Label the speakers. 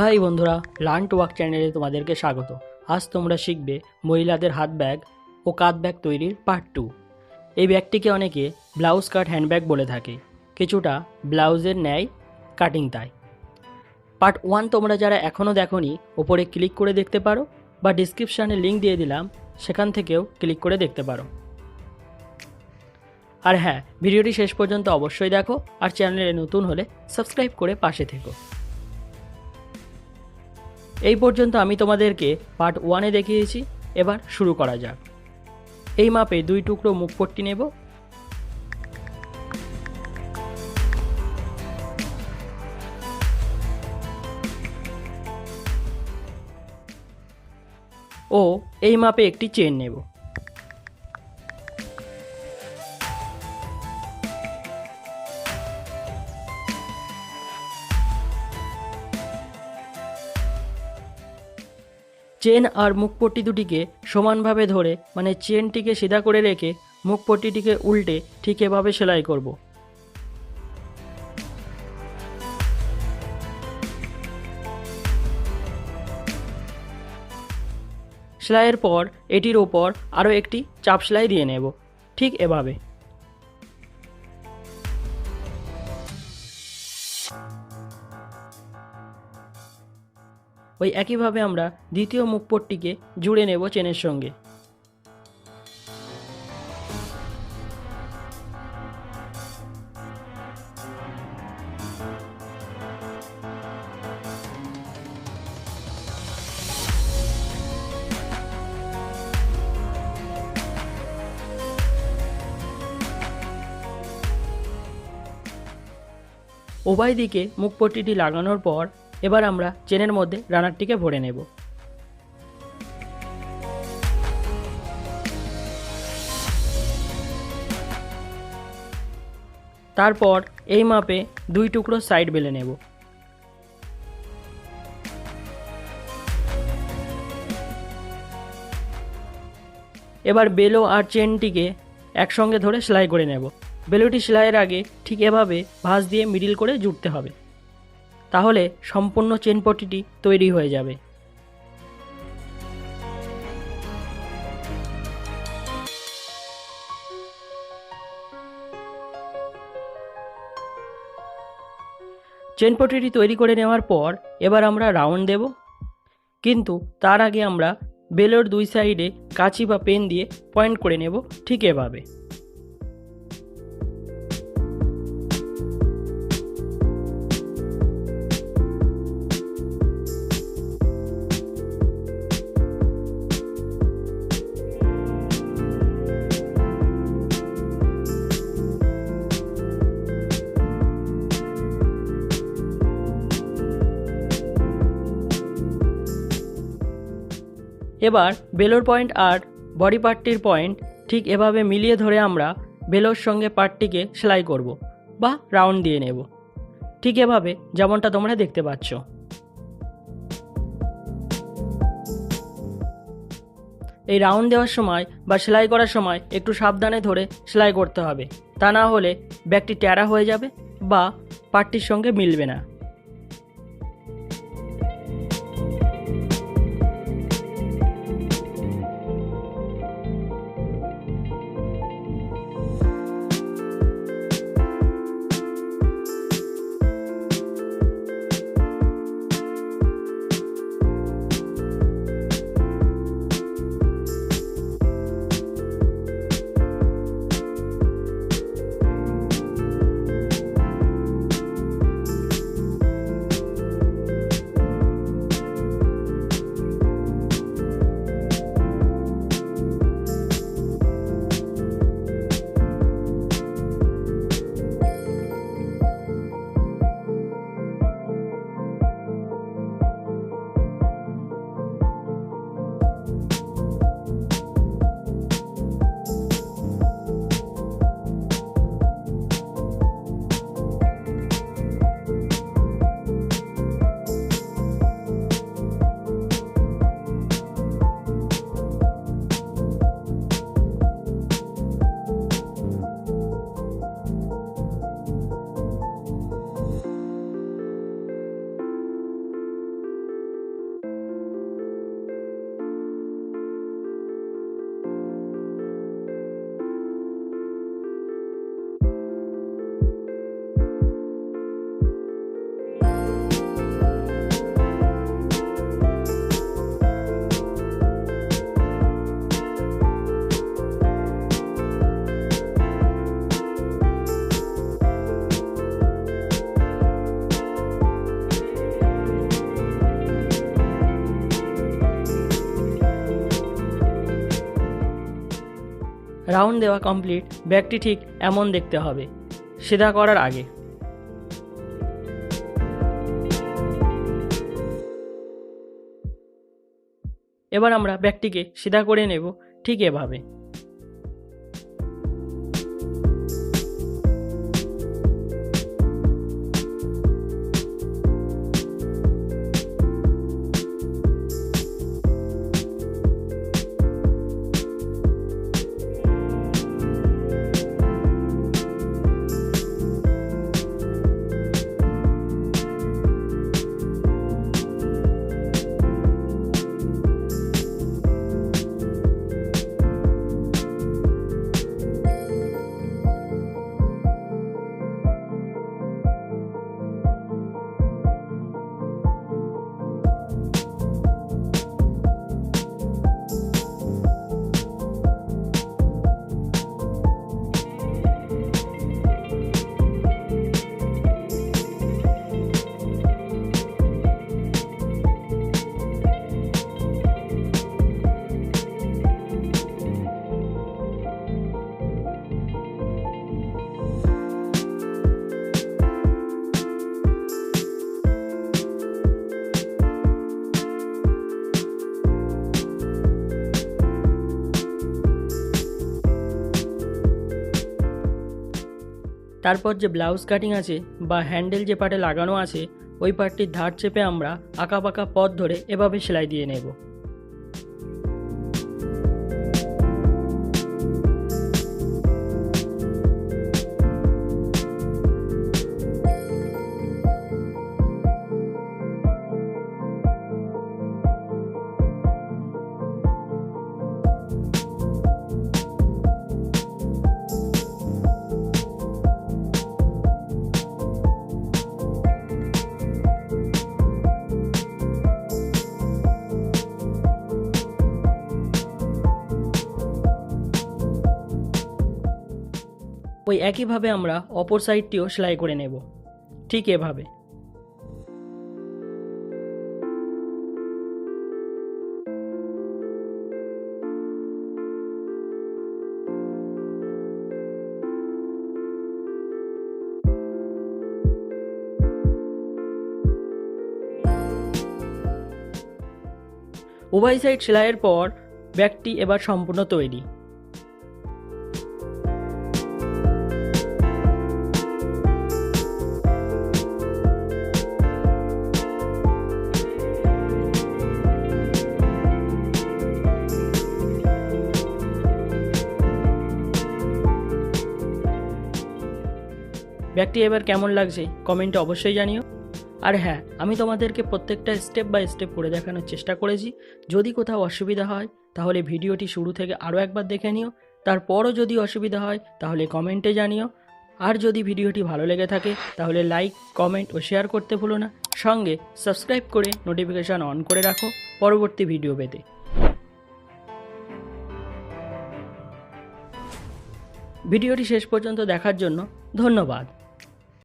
Speaker 1: High বন্ধুরা learn to work চ্যানেলে তোমাদেরকে স্বাগত। আজ তোমরা শিখবে মহিলাদের হাত ব্যাগ ও কাঁধ ব্যাগ তৈরির পার্ট টু এই ব্যাগটিকে অনেকে ব্লাউজ কাট হ্যান্ডব্যাগ বলে থাকে, কিছুটা ব্লাউজের ন্যায় কাটিং তাই। পার্ট ওয়ান তোমরা যারা এখনও দেখোনি ওপরে ক্লিক করে দেখতে পারো বা ডিসক্রিপশানে লিঙ্ক দিয়ে দিলাম, সেখান থেকেও ক্লিক করে দেখতে পারো। আর হ্যাঁ ভিডিওটি শেষ পর্যন্ত অবশ্যই দেখো আর চ্যানেলে নতুন হলে সাবস্ক্রাইব করে পাশে থেকো। এই পর্যন্ত আমি তোমাদেরকে পার্ট ওয়ানে দেখিয়েছি। এবার শুরু করা যাক। এই মাপে দুই টুকরো মুখপট্টি নেব। ও, এই মাপে একটি চেন নেব। চেন আর মুখপট্টি দুটিকে সমানভাবে ধরে মানে চেনটিকে সিধা করে রেখে মুখপট্টিটিকে উল্টে ঠিক এভাবে সেলাই করব। সেলাইয়ের পর এটির ওপর আরও একটি চাপ সেলাই দিয়ে নেব, ঠিক এভাবে। ওই একইভাবে আমরা দ্বিতীয় মুখপট্টিকে জুড়ে নেব চেনের সঙ্গে। উভয় দিকে মুখপট্টিটি লাগানোর পর এবার আমরা চেনের মধ্যে রানারটিকে ভরে নেব। তারপর এই মাপে দুই টুকরো সাইড বেলে নেব। এবার বেলো আর চেনটিকে একসঙ্গে ধরে সেলাই করে নেব। বেলোটি সেলাইয়ের আগে ঠিক এভাবে ভাঁজ দিয়ে মিডিল করে জুড়তে হবে। তাহলে সম্পূর্ণ চেন পট্টিটি তৈরি হয়ে যাবে। চেন পট্টিটি তৈরি করে নেওয়ার পর এবার আমরা রাউন্ড দেব। কিন্তু তার আগে আমরা বেলোর দুই সাইডে কাঁচি বা পেন দিয়ে পয়েন্ট করে নেব ঠিক এভাবে। এবার বেলোর পয়েন্ট আর বডি পার্টটির পয়েন্ট ঠিক এভাবে মিলিয়ে ধরে আমরা বেলোর সঙ্গে পার্টটিকে সেলাই করব বা রাউন্ড দিয়ে নেব। ঠিক এভাবে যেমনটা তোমরা দেখতে পাচ্ছ। এই রাউন্ড দেওয়ার সময় বা সেলাই করার সময় একটু সাবধানে ধরে সেলাই করতে হবে। তা না হলে ব্যাগটি ট্যারা হয়ে যাবে বা পার্টটির সঙ্গে মিলবে না। রাউন্ড দেওয়া কমপ্লিট, ব্যাগটি ঠিক এমন দেখতে হবে। সেদা করার আগে। এবার আমরা ব্যাগটিকে সিধা করে নেব ঠিক এভাবে। তারপর যে ব্লাউজ কাটিং আছে বা হ্যান্ডেল যে পার্টে লাগানো আছে, ওই পার্টটির ধার চেপে আমরা আঁকা পাকা পথ ধরে এভাবে সেলাই দিয়ে নেব। ওই একইভাবে আমরা অপর সাইডটিও সেলাই করে নেব। ঠিক এভাবে। উভয় সাইড সেলাইয়ের পর ব্যাগটি এবার সম্পূর্ণ তৈরি। ব্যাগটি এবার কেমন লাগছে কমেন্টে অবশ্যই জানিও। আর হ্যাঁ আমি তোমাদেরকে প্রত্যেকটা স্টেপ বাই স্টেপ করে দেখানোর চেষ্টা করেছি। যদি কোথাও অসুবিধা হয়, তাহলে ভিডিওটি শুরু থেকে আরও একবার দেখে নিও। তারপরও যদি অসুবিধা হয়, তাহলে কমেন্টে জানিও। আর যদি ভিডিওটি ভালো লেগে থাকে, তাহলে লাইক কমেন্ট ও শেয়ার করতে ভুলো না। সঙ্গে সাবস্ক্রাইব করে নোটিফিকেশান অন করে রাখো পরবর্তী ভিডিও পেতে। ভিডিওটি শেষ পর্যন্ত দেখার জন্য ধন্যবাদ।